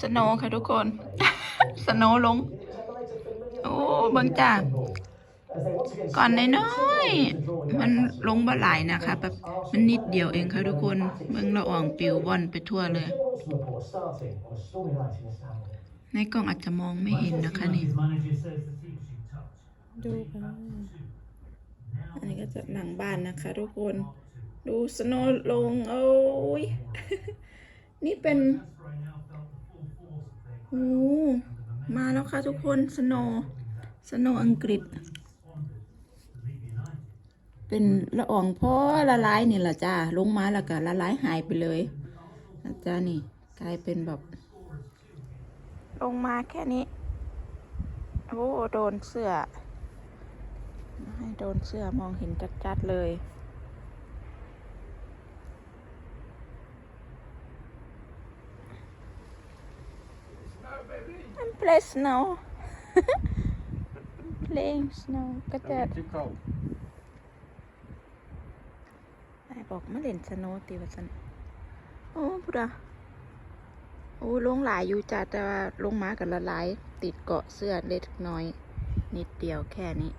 สโนค่ะทุกคน สโนลง โอ้เบิ่งจ้าก่อนน้อยๆมันลงบ่หลายนะคะแบบมันนิดเดียวเองค่ะทุกคน เบิ่งละอองปิวว่อนไปทั่วเลย ในกล้องอาจจะมองไม่เห็นนะคะนี่ ดูค่ะ อันนี้ก็จะหลังบ้านนะคะทุกคน ดูสโนลง โอ้ย นี่เป็นโอ้มาแล้วค่ะทุกคนสโนสโนอังกฤษ เป็นละอองพ่อละลายนี่แหละจ้าลงมาแล้วก็ละลายหายไปเลยนะจ้านี่กลายเป็นแบบ ลงมาแค่นี้ โอ้โดนเสื้อให้โดนเสื้อมองเห็นจัดๆเลย I'm play snow playing snow ก็จะ Too cold. ไอ้บอกมาเล่นสโนว์ตีว่าสันโอ้พุดาโอ้ลงหลายอยู่จ้ะแต่ว่าลงมากับละลาย ติดเกาะเสื้อเล็กน้อย นิดเดียวแค่นี้